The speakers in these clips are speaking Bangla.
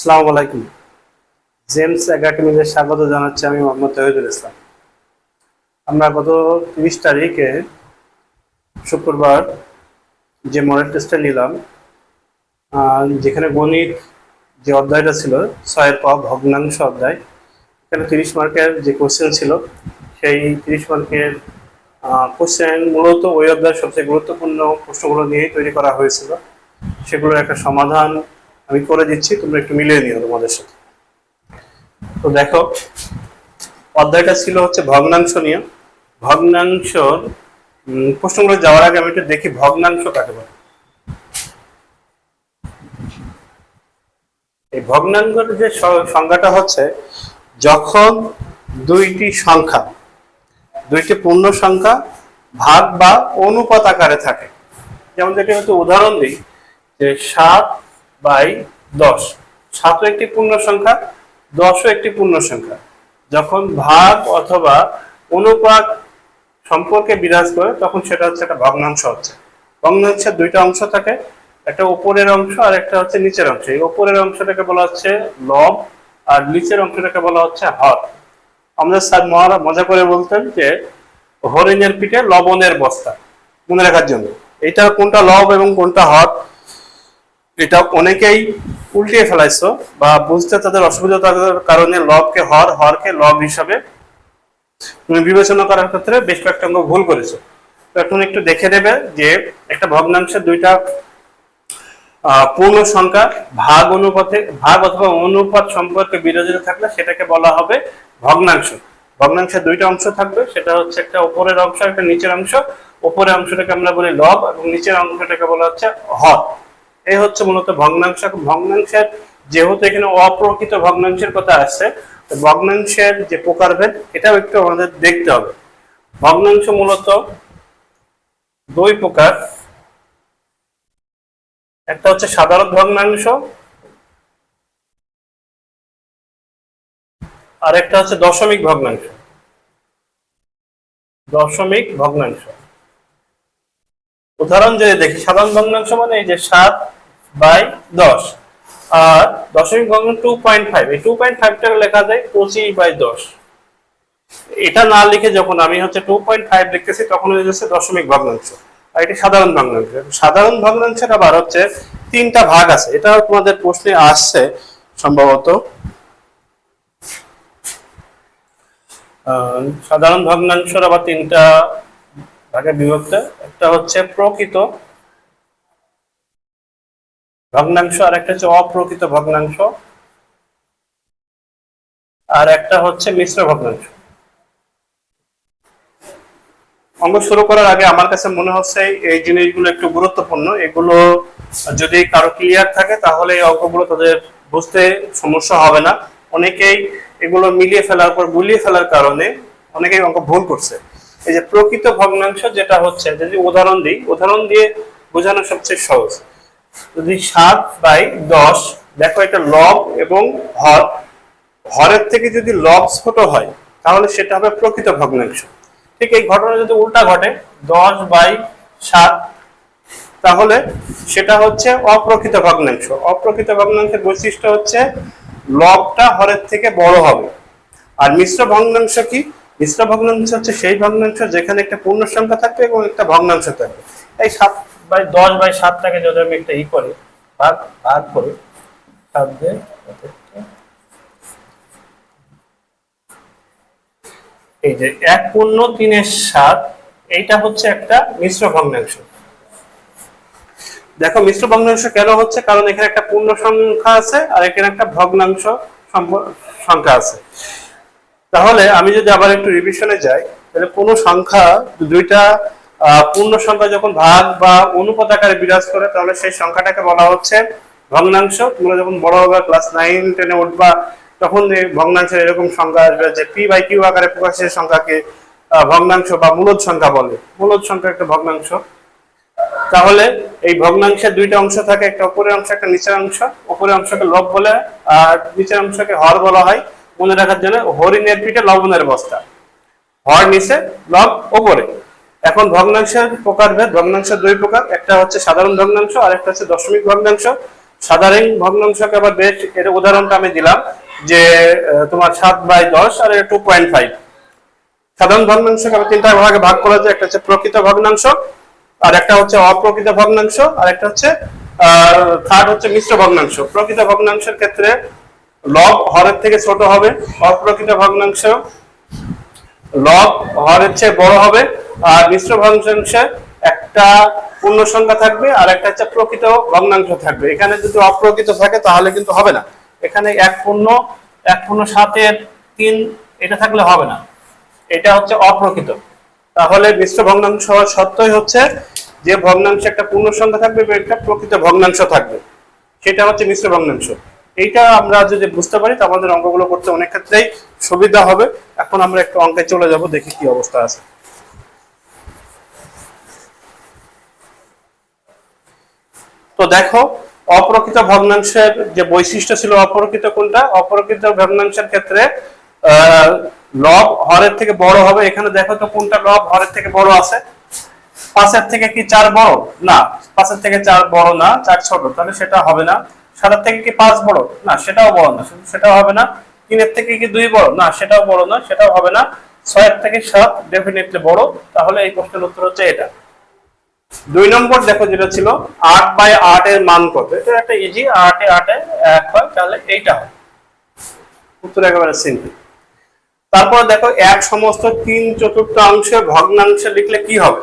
আসসালামু আলাইকুম। জেমস একাডেমিতে স্বাগত জানাচ্ছি আমি মোহাম্মদ তহিদুল ইসলাম। আমরা গত তিরিশ তারিখে শুক্রবার যে মডেল টেস্টটা নিলাম যেখানে গণিত যে অধ্যায়টা ছিল, ছয়ের ক ভগ্নাংশ অধ্যায়, এখানে তিরিশ মার্কের যে কোশ্চেন ছিল, সেই তিরিশ মার্কের কোশ্চেন মূলত ওই অধ্যায়ের সবচেয়ে গুরুত্বপূর্ণ প্রশ্নগুলো নিয়েই তৈরি করা হয়েছিল। সেগুলোর একটা সমাধান আমি করে দিচ্ছি, তোমরা একটু মিলিয়ে নিও তোমাদের সাথে। তো দেখো, অধ্যায়টা ছিল হচ্ছে ভগ্নাংশ নিয়ে। ভগ্নাংশর প্রশ্নগুলো যাওয়ার আগে আমি একটু দেখি ভগ্নাংশ কাকে বলে। এই ভগ্নাংশের যে সংজ্ঞাটা হচ্ছে, যখন দুইটি সংখ্যা, দুইটি পূর্ণ সংখ্যা ভাগ বা অনুপাত আকারে থাকে। যেমন যেটা হচ্ছে উদাহরণ দিই, যে সাত বাই দশ। সাতও একটি পূর্ণ সংখ্যা, দশও একটি পূর্ণ সংখ্যা। যখন ভাগ অথবা অনুপাত সম্পর্কে বিরাজ করে, তখন সেটা হচ্ছে একটা ভগ্নাংশ হচ্ছে। ভগ্নাংশের দুইটা অংশ থাকে, একটা উপরের অংশ আর একটা হচ্ছে নিচের অংশ। এই উপরের অংশটাকে বলা হচ্ছে লব আর নিচের অংশটাকে বলা হচ্ছে হর। আমাদের স্যার মহারা মজা করে বলতেন যে হরিণের পিঠে লবণের বস্তা, মনে রাখার জন্য। এটা কোনটা লব এবং কোনটা হর? এটা অনেকেই উল্টিয়ে ফেলাইছো বা বুঝতে তাদের অসুবিধা কারণে লবকে হর, হরকে লব হিসাবে তুমি বিবেচনা করার ক্ষেত্রে বেশ কয়েকটা অঙ্ক ভুল করেছ। এখন একটু দেখে দেবে যে একটা ভগ্নাংশের দুইটা পূর্ণ সংখ্যা ভাগ অনুপাতে, ভাগ অথবা অনুপাত সম্পর্কে বিরোধিত থাকলে সেটাকে বলা হবে ভগ্নাংশ। ভগ্নাংশের দুইটা অংশ থাকবে, সেটা হচ্ছে একটা উপরের অংশ, একটা নিচের অংশ। উপরের অংশটাকে আমরা বলি লব এবং নিচের অংশটাকে বলা হচ্ছে হর। এই হচ্ছে মূলত ভগ্নাংশ। ভগ্নাংশের যেহেতু এখানে অপ্রকৃত ভগ্নাংশের কথা আসছে ভগ্নাংশের যে প্রকারভেদ, এটাও একটু আমাদের দেখতে হবে। ভগ্নাংশ মূলত দুই প্রকার। একটা হচ্ছে সাধারণ ভগ্নাংশ, আর একটা হচ্ছে দশমিক ভগ্নাংশ। দশমিক ভগ্নাংশ। উদাহরণ যদি দেখি, সাধারণ ভগ্নাংশ মানে এই যে সাত বাই দশ, আর দশমিক ভগ্নাংশ টু পয়েন্ট ফাইভ এই টু পয়েন্ট ফাইভটাকে লেখা যায় পঁচিশ বাই দশ। এটা না লিখে যখন আমি হচ্ছে টু পয়েন্ট ফাইভ লিখতেছি, তখন হয়ে যাচ্ছে দশমিক ভগ্নাংশ। আর এটি সাধারণ ভগ্নাংশ। সাধারণ ভগ্নাংশের আবার হচ্ছে তিনটা ভাগ আছে। এটা তোমাদের প্রশ্নে আসছে সম্ভবত। সাধারণ ভগ্নাংশের আবার তিনটা ভাগে বিভক্ত। একটা হচ্ছে প্রকৃত ভগ্নাংশ, আর একটা হচ্ছে অপ্রকৃত ভগ্নাংশ। আর একটা হচ্ছে মিশ্র ভগ্নাংশ। অঙ্ক শুরু করার আগে আমার কাছে মনে হচ্ছে এই জিনিসগুলো একটু গুরুত্বপূর্ণ। এগুলো যদি কারও ক্লিয়ার থাকে, তাহলে এই অঙ্কগুলো তাদের বুঝতে সমস্যা হবে না। অনেকেই এগুলো মিলিয়ে ফেলার পর গুলিয়ে ফেলার কারণে অনেকেই অঙ্ক ভুল করছে। এই যে প্রকৃত ভগ্নাংশ যেটা হচ্ছে, যদি উদাহরণ দিই, উদাহরণ দিয়ে বোঝানো সবচেয়ে সহজ। যদি সাত বাই দশ, দেখো এটা লব এবং হর হরের থেকে যদি লব ছোট হয়, তাহলে সেটা হবে প্রকৃত ভগ্নাংশ। ঠিক এই ঘটনা যদি উল্টা ঘটে, দশ বাই সাত, তাহলে সেটা হচ্ছে অপ্রকৃত ভগ্নাংশ। অপ্রকৃত ভগ্নাংশের বৈশিষ্ট্য হচ্ছে, লবটা হরের থেকে বড় হবে। আর মিশ্র ভগ্নাংশ কি? মিশ্র ভগ্নাংশ হচ্ছে সেই ভগ্নাংশ যেখানে একটা পূর্ণ সংখ্যা থাকবে এবং একটা ভগ্নাংশ থাকবে। এই সাত বাই দশ বাই সাতটাকে যদি আমি একটা ই করি, ভাগ ভাগ করি, সাত দিয়ে এই যে এক পূর্ণ তিনের সাত, এইটা হচ্ছে একটা মিশ্র ভগ্নাংশ। দেখো, মিশ্র ভগ্নাংশ কেন হচ্ছে? কারণ এখানে একটা পূর্ণ সংখ্যা আছে আর এখানে একটা ভগ্নাংশ সংখ্যা আছে। তাহলে আমি যদি আবার একটু রিভিশনে যাই, তাহলে কোনো সংখ্যা, দুইটা পূর্ণ সংখ্যা যখন ভাগ বা অনুপাত আকারে বিরাজ করে, তাহলে সেই সংখ্যাটাকে বলা হচ্ছে ভগ্নাংশ। তোমরা যখন বড় হবে ক্লাস নাইন টেনে উঠবা, তখন ভগ্নাংশের এরকম সংখ্যা আসবে যে পি বাই কিউ আকারে প্রকাশের সংখ্যাকে ভগ্নাংশ বা মূলদ সংখ্যা বলে। মূলদ সংখ্যা একটা ভগ্নাংশ। তাহলে এই ভগ্নাংশের দুইটা অংশ থাকে, একটা উপরের অংশ, একটা নিচের অংশ। উপরের অংশকে লব বলে, আর নিচের অংশকে হর বলা হয়। মনে রাখার জন্য হরিণের পিঠে লবণের বস্তা। হর নিচে, লব উপরে এখন ভগ্নাংশের প্রকার প্রকারভেদ ভগ্নাংশের দুই প্রকার। একটা হচ্ছে সাধারণ ভগ্নাংশ আর একটা হচ্ছে দশমিক ভগ্নাংশ। সাধারণ ভগ্নাংশকে আবার বেশ এর উদাহরণটা আমি দিলাম যে তোমার সাত বাই দশ আর টু পয়েন্ট ফাইভ সাধারণ ভগ্নাংশকে আবার তিনটা ভাগে ভাগ করা যায়, একটা হচ্ছে প্রকৃত ভগ্নাংশ, আর একটা হচ্ছে অপ্রকৃত ভগ্নাংশ, আর একটা হচ্ছে থার্ড হচ্ছে মিশ্র ভগ্নাংশ। প্রকৃত ভগ্নাংশের ক্ষেত্রে লব হরের থেকে ছোট হবে, অপ্রকৃত ভগ্নাংশ। লব হরের চেয়ে বড় হবে, আর মিশ্র ভগ্নাংশে একটা পূর্ণ সংখ্যা থাকবে আর একটা হচ্ছে প্রকৃত ভগ্নাংশ থাকবে। এখানে যদি অপ্রকৃত থাকে তাহলে কিন্তু হবে না। এখানে এক পূর্ণ এক পূর্ণ সাতের তিন, এটা থাকলে হবে না। এটা হচ্ছে অপ্রকৃত। তাহলে মিশ্র ভগ্নাংশ সত্যই হচ্ছে যে ভগ্নাংশে একটা পূর্ণ সংখ্যা থাকবে একটা প্রকৃত ভগ্নাংশ থাকবে। সেটা হচ্ছে মিশ্র ভগ্নাংশ। এইটা আমরা যদি বুঝতে পারি, তো আমাদের অঙ্কগুলো করতে অনেক ক্ষেত্রেই সুবিধা হবে। এখন আমরা একটু অঙ্কে চলে যাব, দেখি কি অবস্থা আছে। তো দেখো, অপ্রকৃত ভগ্নাংশের যে বৈশিষ্ট্য ছিল অপ্রকৃত কোনটা? অপ্রকৃত ভগ্নাংশের ক্ষেত্রে লব হরের থেকে বড় হবে। এখানে দেখো তো কোনটা লব হরের থেকে বড় আছে। পাঁচের থেকে কি চার বড়? না, পাঁচের থেকে চার বড় না, চার ছোট। তাহলে সেটা হবে না। সাতের থেকে কি পাঁচ বড়? না, সেটাও বড় না। সেটাও হবে না, তিনের থেকে কি দুই বড়? না, সেটাও বড় না, সেটাও হবে না। ছয়ের থেকে সাত ডেফিনেটলি বড়। তাহলে এই প্রশ্নের উত্তর হচ্ছে এটা। দুই নম্বর দেখো যেটা ছিল, আট বাই আট এর মান কত? এটা একটা ইজি আটে আটে এক হয়, তাহলে এইটা হয়। উত্তর একেবারে সিম্পল তারপর দেখো, এক সমস্ত তিন চতুর্থাংশে ভগ্নাংশে লিখলে কি হবে?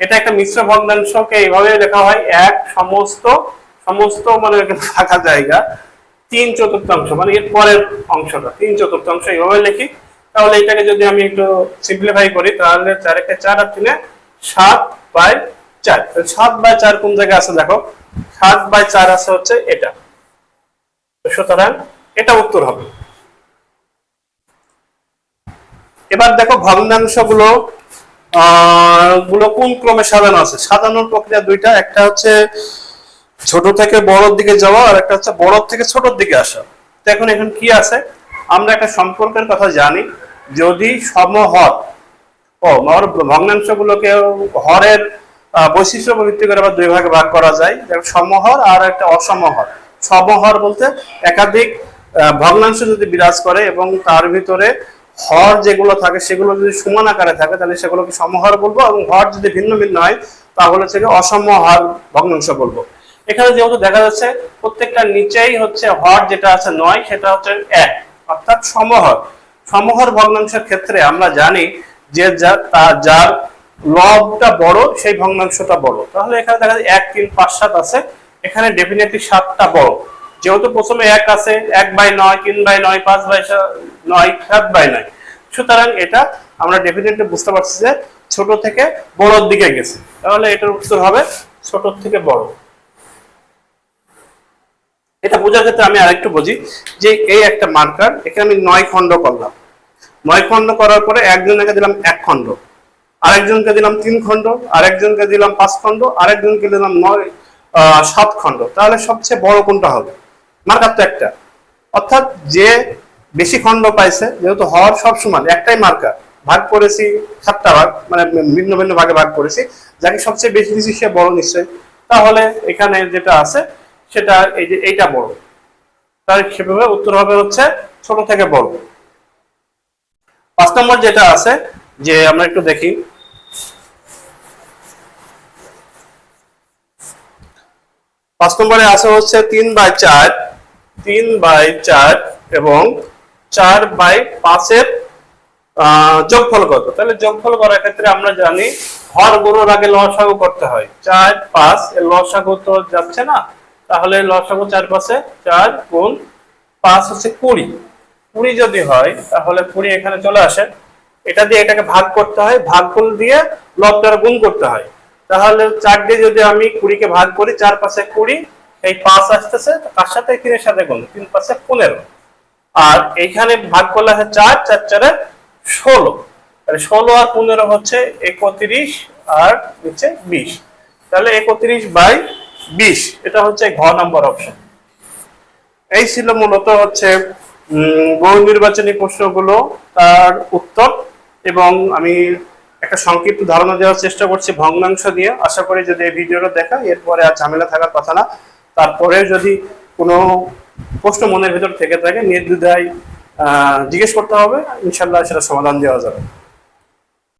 এটা একটা মিশ্র ভগ্নাংশকে এইভাবে লেখা হয়, এক সমস্ত সমস্ত মানে ফাঁকা জায়গা তিন চতুর্থাংশ মানে এর পরের অংশটা তিন চতুর্থাংশ এইভাবে লিখি। তাহলে এটাকে যদি আমি একটু সিম্পলিফাই করি তাহলে চার একে চার আর তিনে সাত বাই চার। সাত বাই চার কোন জায়গায় আছে দেখো? সাত বাই চার আছে হচ্ছে এটা। সুতরাং এটা উত্তর হবে। এবার দেখো ভগ্নাংশগুলো আহ, গুলো কোন ক্রমে সাজানো আছে? সাজানোর প্রক্রিয়া দুইটা একটা হচ্ছে ছোট থেকে বড়র দিকে যাওয়া আর একটা হচ্ছে বড়র থেকে ছোটর দিকে আসা। তো এখন এখন কি আছে? আমরা একটা সম্পর্কের কথা জানি। যদি সমহর, ও আমার ভগ্নাংশগুলোকে হরের বৈশিষ্ট্য ভিত্তি করে আবার দুই ভাগে ভাগ করা যায়। সমহর আর একটা অসমহর। সমহর বলতে একাধিক ভগ্নাংশ যদি বিরাজ করে এবং তার ভিতরে হর যেগুলো থাকে, সেগুলো যদি সমান আকারে থাকে, তাহলে সেগুলোকে সমহর বলব এবং হর যদি ভিন্ন ভিন্ন হয়, তাহলে সেকে অসমহর ভগ্নাংশ বলব। এখানে যেহেতু দেখা যাচ্ছে প্রত্যেকটা নিচেই হচ্ছে হর যেটা আছে নয়, সেটা হচ্ছে এক, অর্থাৎ সমহর। সমহর ভগ্নাংশের ক্ষেত্রে আমরা জানি যে যার লবটা বড়, সেই ভগ্নাংশটা বড়। তাহলে এখানে দেখা যায় এক, তিন, পাঁচ, সাত আছে। এখানে ডেফিনেটলি সাতটা বড়। যেহেতু প্রথমে এক আছে, এক বাই নয়, তিন বাই নয়, পাঁচ বাই নয়, সাত বাই নয়। সুতরাং এটা আমরা ডেফিনেটলি বুঝতে পারছি যে ছোট থেকে বড়র দিকে গেছে। তাহলে এটার উত্তর হবে ছোট থেকে বড়। এটা বোঝার ক্ষেত্রে আমি আরেকটু বুঝি যে এই একটা মার্কার এখানে আমি নয় খণ্ড করলাম। নয় খণ্ড করার পরে একজনকে দিলাম এক খণ্ড। আরেকজনকে দিলাম তিন খণ্ড, আরেকজনকে দিলাম পাঁচ খণ্ড, আরেকজনকে দিলাম নয় সাত খণ্ড। তাহলে সবচেয়ে বড় কোনটা হবে? মার্কার তো একটা। অর্থাৎ যে বেশি খণ্ড পাইছে, যেহেতু হওয়ার সব সমান, একটাই মার্কার ভাগ করেছি সাতটা ভাগ মানে ভিন্ন ভিন্ন ভাগে ভাগ করেছি, যাকে সবচেয়ে বেশি দিয়েছি সে বড় নিশ্চয় তাহলে এখানে যেটা আছে সেটা এই যে এইটা বড় তাহলে সেভাবে উত্তর হবে হচ্ছে ছোট থেকে বড়। পাঁচ নম্বর যেটা আছে, যে আমরা একটু দেখি। পাঁচ নম্বরে আছে হচ্ছে তিন বাই চার, তিন বাই চার এবং চার বাই পাঁচের যোগফল কত? তাহলে যোগফল করার ক্ষেত্রে আমরা জানি হর গুণর আগে লসাগু করতে হয়। চার পাঁচ এর লসাগু তো যাচ্ছে না। তাহলে লসাগু চার পাশে চার গুণ পাঁচ হচ্ছে কুড়ি। কুড়ি যদি হয়, তাহলে কুড়ি এখানে চলে আসে। এটা দিয়ে এটাকে ভাগ করতে হয়, ভাগ করে দিয়ে লবটার গুণ করতে হয়। তাহলে চার দিয়ে যদি আমি কুড়িকে ভাগ করি, চার পাশে কুড়ি, এই পাঁচ আসতেছে, তার সাথে তিনের সাথে গুণ, তিন পাশে পনেরো। আর এইখানে ভাগ করলে আছে চার চার চারে ষোলো। তাহলে ষোলো আর পনেরো হচ্ছে একত্রিশ আর হচ্ছে বিশ। তাহলে একত্রিশ বাই বিশ, এটা হচ্ছে ঘ নম্বর অপশন এই ছিল মূলত হচ্ছে বহু নির্বাচনী প্রশ্নগুলো, তার উত্তর এবং আমি একটা সংক্ষিপ্ত ধারণা দেওয়ার চেষ্টা করছি ভগ্নাংশ দিয়ে আশা করি যদি এই ভিডিওটা দেখা এরপরে আর ঝামেলা থাকার কথা না। তারপরে যদি কোনো প্রশ্ন মনের ভিতর থেকে থাকে, নির্দ্বিধায় জিজ্ঞেস করতে হবে, ইনশাল্লাহ সেটা সমাধান দেওয়া যাবে।